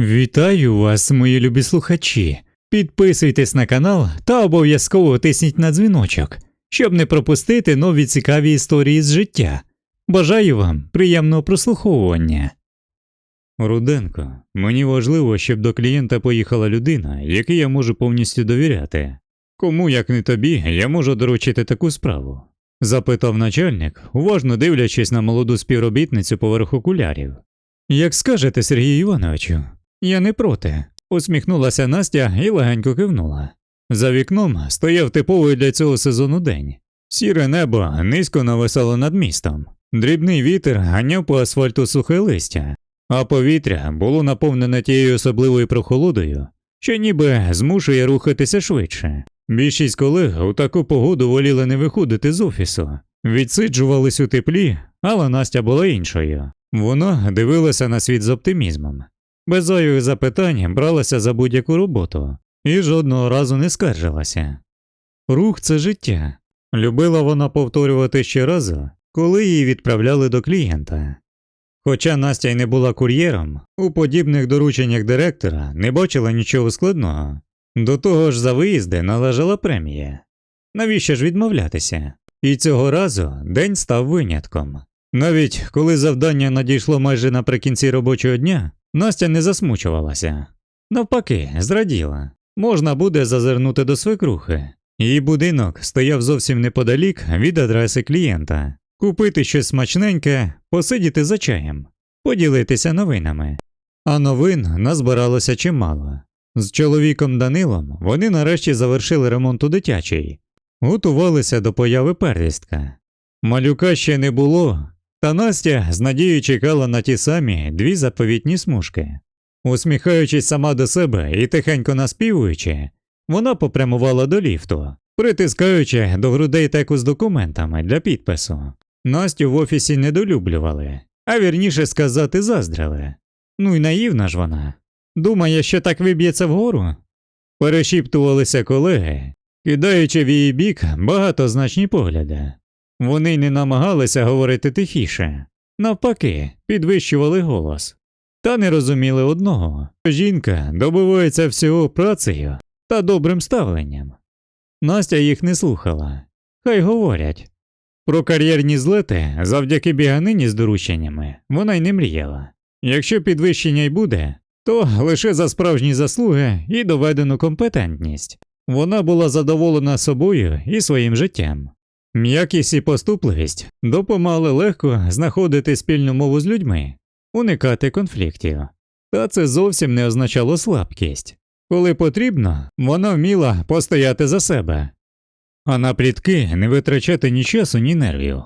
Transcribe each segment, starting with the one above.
Вітаю вас, мої любі слухачі. Підписуйтесь на канал та обов'язково тисніть на дзвіночок, щоб не пропустити нові цікаві історії з життя. Бажаю вам приємного прослуховування. Руденко, мені важливо, щоб до клієнта поїхала людина, якій я можу повністю довіряти. Кому, як не тобі, я можу доручити таку справу? запитав начальник, уважно дивлячись на молоду співробітницю поверх окулярів. Як скажете, Сергію Івановичу, я не проти, усміхнулася Настя і легенько кивнула. За вікном стояв типовий для цього сезону день. Сіре небо низько нависало над містом. Дрібний вітер ганяв по асфальту сухе листя, а повітря було наповнене тією особливою прохолодою, що ніби змушує рухатися швидше. Більшість колег у таку погоду воліли не виходити з офісу, відсиджувались у теплі, але Настя була іншою. Вона дивилася на світ з оптимізмом, без зайвих запитань бралася за будь-яку роботу і жодного разу не скаржилася. Рух це життя. Любила вона повторювати щоразу, коли її відправляли до клієнта. Хоча Настя й не була кур'єром, у подібних дорученнях директора не бачила нічого складного. До того ж за виїзди належала премія. Навіщо ж відмовлятися? І цього разу день став винятком. Навіть коли завдання надійшло майже наприкінці робочого дня, Настя не засмучувалася. Навпаки, зраділа. Можна буде зазирнути до свекрухи. Її будинок стояв зовсім неподалік від адреси клієнта, купити щось смачненьке, посидіти за чаєм, поділитися новинами. А новин назбиралося чимало. З чоловіком Данилом вони нарешті завершили ремонт у дитячій, готувалися до появи первістка. Малюка ще не було, та Настя з надією чекала на ті самі дві заповітні смужки. Усміхаючись сама до себе і тихенько наспівуючи, вона попрямувала до ліфту, притискаючи до грудей теку з документами для підпису. Настю в офісі недолюблювали, а вірніше сказати, заздрили. Ну й наївна ж вона. Думає, що так виб'ється вгору. Перешіптувалися колеги, кидаючи в її бік багатозначні погляди. Вони не намагалися говорити тихіше, навпаки, підвищували голос. Та не розуміли одного жінка добивається всього працею та добрим ставленням. Настя їх не слухала, хай говорять. Про кар'єрні злети завдяки біганині з дорученнями вона й не мріяла. Якщо підвищення й буде, то лише за справжні заслуги і доведену компетентність. Вона була задоволена собою і своїм життям. М'якість і поступливість допомагали легко знаходити спільну мову з людьми, уникати конфліктів. Та це зовсім не означало слабкість. Коли потрібно, вона вміла постояти за себе, а на плітки не витрачати ні часу, ні нервів.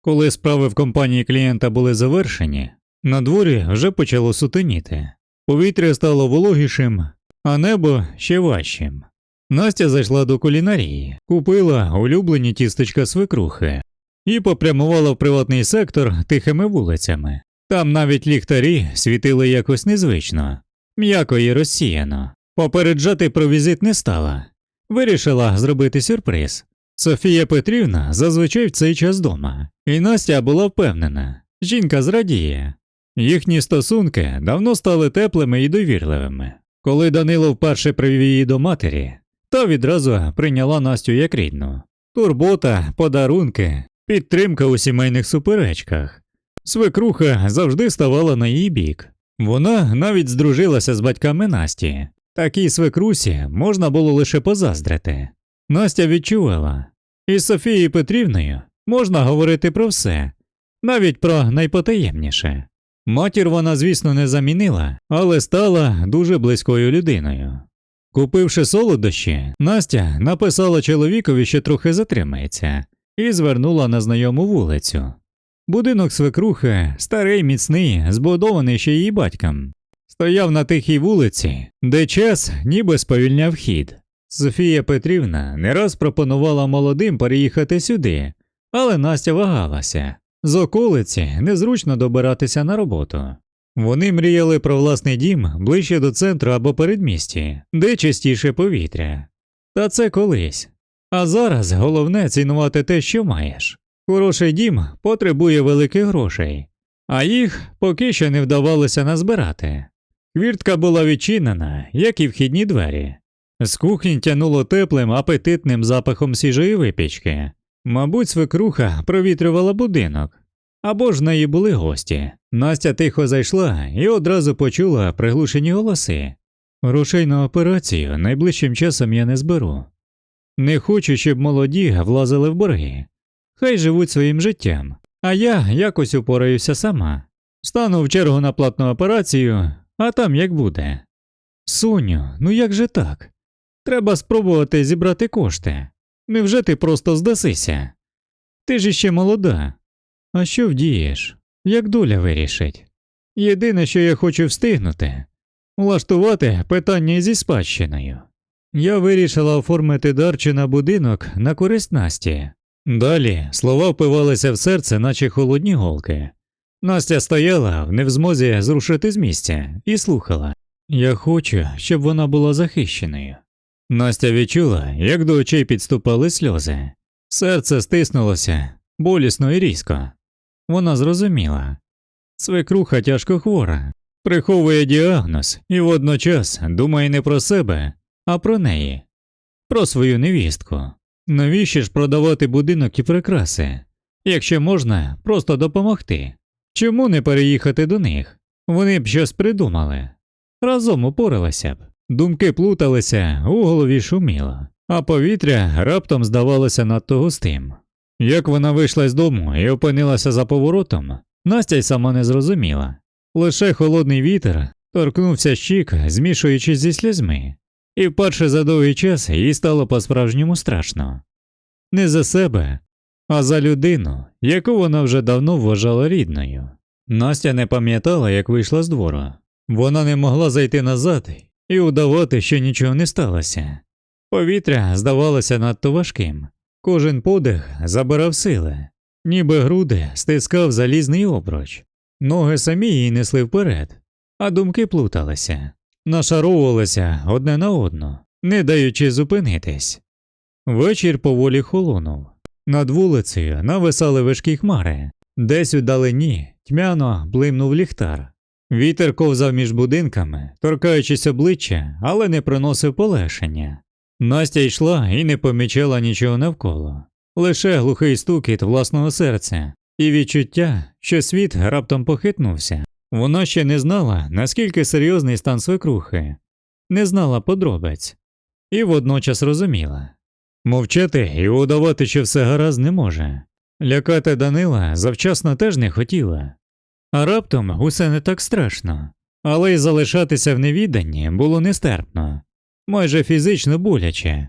Коли справи в компанії клієнта були завершені, на дворі вже почало сутеніти. Повітря стало вологішим, а небо ще важчим. Настя зайшла до кулінарії, купила улюблені тістечка свекрухи і попрямувала в приватний сектор тихими вулицями. Там навіть ліхтарі світили якось незвично, м'яко і розсіяно. Попереджати про візит не стала. Вирішила зробити сюрприз. Софія Петрівна зазвичай в цей час дома, і Настя була впевнена, жінка зрадіє. Їхні стосунки давно стали теплими і довірливими. Коли Данило вперше привів її до матері, та відразу прийняла Настю як рідну. Турбота, подарунки, підтримка у сімейних суперечках. Свекруха завжди ставала на її бік. Вона навіть здружилася з батьками Насті. Такій свекрусі можна було лише позаздрити. Настя відчувала, із Софією Петрівною можна говорити про все, навіть про найпотаємніше. Матір вона, звісно, не замінила, але стала дуже близькою людиною. Купивши солодощі, Настя написала чоловікові, що трохи затримається, і звернула на знайому вулицю. Будинок свекрухи, старий, міцний, збудований ще її батьком, стояв на тихій вулиці, де час ніби сповільняв хід. Софія Петрівна не раз пропонувала молодим переїхати сюди, але Настя вагалася. З околиці незручно добиратися на роботу. Вони мріяли про власний дім ближче до центру або передмісті, де чистіше повітря. Та це колись. А зараз головне цінувати те, що маєш. Хороший дім потребує великих грошей, а їх поки що не вдавалося назбирати. Хвіртка була відчинена, як і вхідні двері. З кухні тянуло теплим, апетитним запахом свіжої випічки. Мабуть, свекруха провітрювала будинок. Або ж в неї були гості. Настя тихо зайшла і одразу почула приглушені голоси. Грошей на операцію найближчим часом я не зберу. Не хочу, щоб молоді влазили в борги. Хай живуть своїм життям, а я якось упораюся сама. Стану в чергу на платну операцію, а там як буде. Соню, ну як же так? Треба спробувати зібрати кошти. Невже ти просто здасися? Ти ж іще молода. А що вдієш? Як доля вирішить? Єдине, що я хочу встигнути влаштувати питання зі спадщиною. Я вирішила оформити дарчі на будинок на користь Насті. Далі слова впивалися в серце, наче холодні голки. Настя стояла в невзмозі зрушити з місця і слухала. Я хочу, щоб вона була захищеною. Настя відчула, як до очей підступали сльози. Серце стиснулося болісно і різко. Вона зрозуміла. Свекруха тяжко хвора, приховує діагноз і водночас думає не про себе, а про неї, про свою невістку. Навіщо ж продавати будинок і прикраси, якщо можна просто допомогти? Чому не переїхати до них? Вони б щось придумали. Разом упоралися б. Думки плуталися, у голові шуміло, а повітря раптом здавалося надто густим. Як вона вийшла з дому і опинилася за поворотом, Настя й сама не зрозуміла. Лише холодний вітер торкнувся щік, змішуючись зі слізьми, і вперше за довгий час їй стало по-справжньому страшно. Не за себе, а за людину, яку вона вже давно вважала рідною. Настя не пам'ятала, як вийшла з двору. Вона не могла зайти назад і удавати, що нічого не сталося. Повітря здавалося надто важким, кожен подих забирав сили, ніби груди стискав залізний обруч, ноги самі її несли вперед, а думки плуталися, нашаровувалися одне на одну, не даючи зупинитись. Вечір поволі холонув. Над вулицею нависали важкі хмари, десь у далині тьмяно блимнув ліхтар. Вітер ковзав між будинками, торкаючись обличчя, але не приносив полегшення. Настя йшла і не помічала нічого навколо, лише глухий стукіт власного серця і відчуття, що світ раптом похитнувся. Вона ще не знала, наскільки серйозний стан свекрухи, не знала подробиць, і водночас розуміла мовчати і удавати, що все гаразд не може. Лякати Данила завчасно теж не хотіла. А раптом усе не так страшно, але й залишатися в невіданні було нестерпно, майже фізично боляче.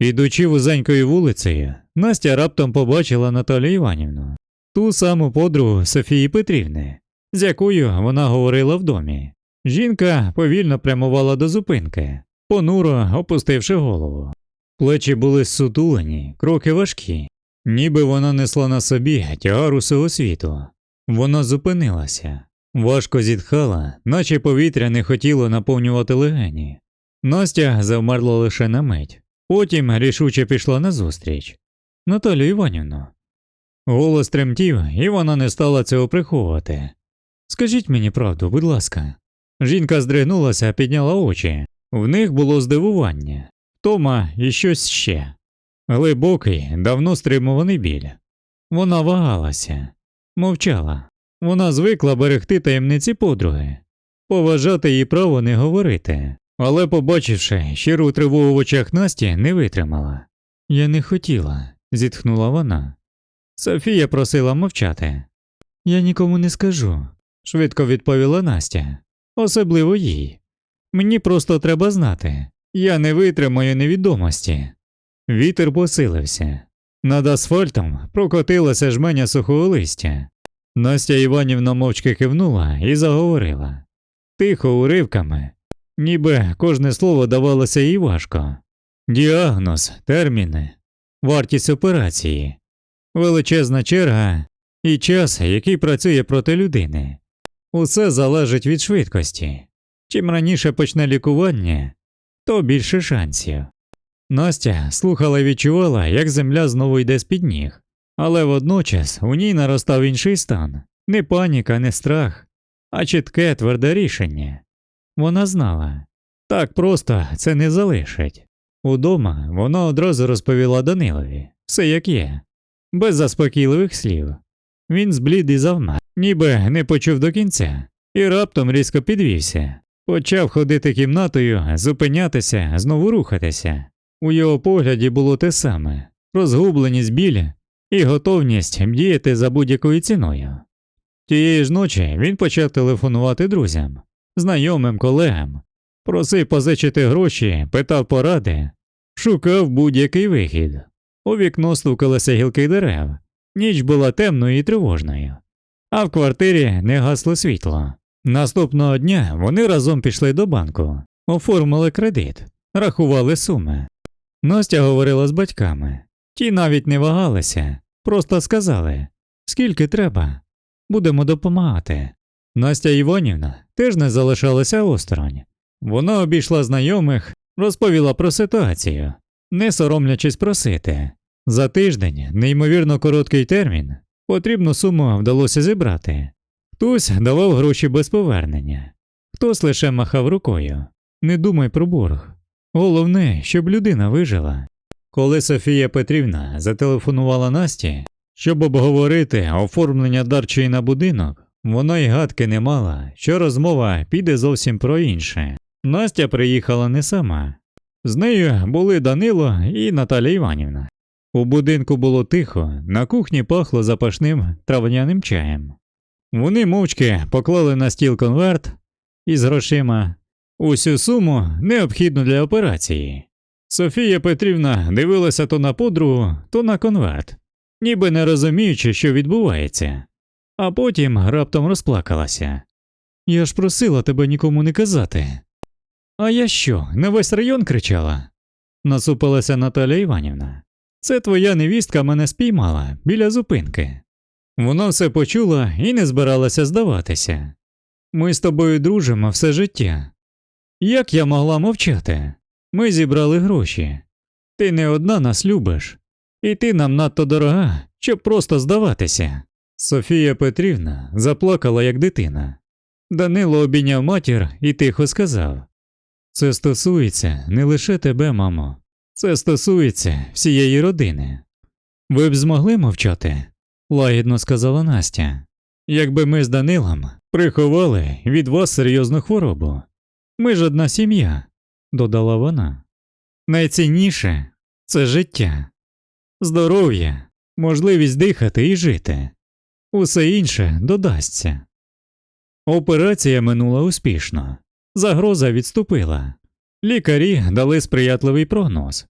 Ідучи вузенькою вулицею, Настя раптом побачила Наталію Іванівну, ту саму подругу Софії Петрівни, з якою вона говорила в домі. Жінка повільно прямувала до зупинки, понуро опустивши голову. Плечі були сутулені, кроки важкі, ніби вона несла на собі тягар усього світу. Вона зупинилася, важко зітхала, наче повітря не хотіло наповнювати легені. Настя завмерла лише на мить, потім рішуче пішла назустріч. Наталю Іванівну. Голос тремтів, і вона не стала цього приховувати. Скажіть мені правду, будь ласка. Жінка здригнулася, підняла очі. В них було здивування, втома і щось ще. Глибокий, давно стримуваний біль. Вона вагалася мовчала. Вона звикла берегти таємниці подруги, поважати її право не говорити, але, побачивши щиру тривогу в очах Насті, не витримала. Я не хотіла, зітхнула вона. Софія просила мовчати. Я нікому не скажу, швидко відповіла Настя, особливо їй. Мені просто треба знати. Я не витримаю невідомості. Вітер посилився. Над асфальтом прокотилася жменя сухого листя. Настя Іванівна мовчки кивнула і заговорила тихо уривками, ніби кожне слово давалося їй важко. Діагноз, терміни, вартість операції, величезна черга і час, який працює проти людини. Усе залежить від швидкості. Чим раніше почне лікування, то більше шансів. Настя слухала і відчувала, як земля знову йде з під ніг, але водночас у ній наростав інший стан не паніка, не страх, а чітке тверде рішення. Вона знала так просто це не залишить. Удома вона одразу розповіла Данилові все як є, без заспокійливих слів. Він зблід і завмер, ніби не почув до кінця, і раптом різко підвівся. Почав ходити кімнатою, зупинятися, знову рухатися. У його погляді було те саме розгубленість біль і готовність діяти за будь-якою ціною. Тієї ж ночі він почав телефонувати друзям, знайомим колегам, просив позичити гроші, питав поради, шукав будь-який вихід. У вікно стукалися гілки дерев, ніч була темною і тривожною, а в квартирі не гасло світло. Наступного дня вони разом пішли до банку, оформили кредит, рахували суми. Настя говорила з батьками. Ті навіть не вагалися, просто сказали скільки треба, будемо допомагати. Настя Іванівна теж не залишалася осторонь. Вона обійшла знайомих, розповіла про ситуацію, не соромлячись просити. За тиждень, неймовірно короткий термін, потрібну суму вдалося зібрати. Хтось давав гроші без повернення, хтось лише махав рукою. Не думай про борг. Головне, щоб людина вижила. Коли Софія Петрівна зателефонувала Насті, щоб обговорити оформлення дарчої на будинок, вона й гадки не мала, що розмова піде зовсім про інше. Настя приїхала не сама. З нею були Данило і Наталя Іванівна. У будинку було тихо, на кухні пахло запашним травняним чаєм. Вони мовчки поклали на стіл конверт із грошима, усю суму необхідну для операції. Софія Петрівна дивилася то на подругу, то на конверт, ніби не розуміючи, що відбувається, а потім раптом розплакалася. Я ж просила тебе нікому не казати. А я що, на весь район кричала? насупилася Наталя Іванівна. Це твоя невістка мене спіймала біля зупинки. Вона все почула і не збиралася здаватися. Ми з тобою дружимо все життя. Як я могла мовчати? Ми зібрали гроші. Ти не одна нас любиш, і ти нам надто дорога, щоб просто здаватися. Софія Петрівна заплакала, як дитина. Данило обійняв матір і тихо сказав: Це стосується не лише тебе, мамо, це стосується всієї родини. Ви б змогли мовчати? лагідно сказала Настя. Якби ми з Данилом приховали від вас серйозну хворобу. Ми ж одна сім'я, додала вона. Найцінніше це життя, здоров'я, можливість дихати і жити. Усе інше додасться. Операція минула успішно, загроза відступила. Лікарі дали сприятливий прогноз.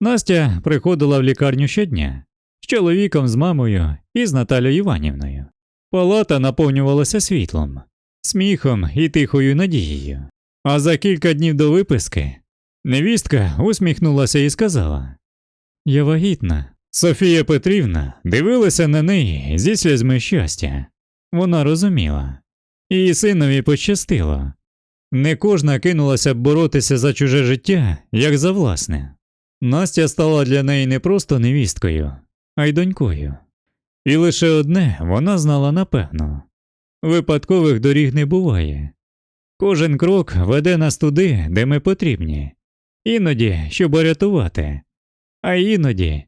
Настя приходила в лікарню щодня з чоловіком, з мамою і з Наталією Іванівною. Палата наповнювалася світлом, сміхом і тихою надією. А за кілька днів до виписки невістка усміхнулася і сказала: Я вагітна. Софія Петрівна дивилася на неї зі слізьми щастя. Вона розуміла. Її синові пощастило. Не кожна кинулася б боротися за чуже життя, як за власне. Настя стала для неї не просто невісткою, а й донькою. І лише одне вона знала напевно випадкових доріг не буває. Кожен крок веде нас туди, де ми потрібні, іноді, щоб рятувати, а іноді,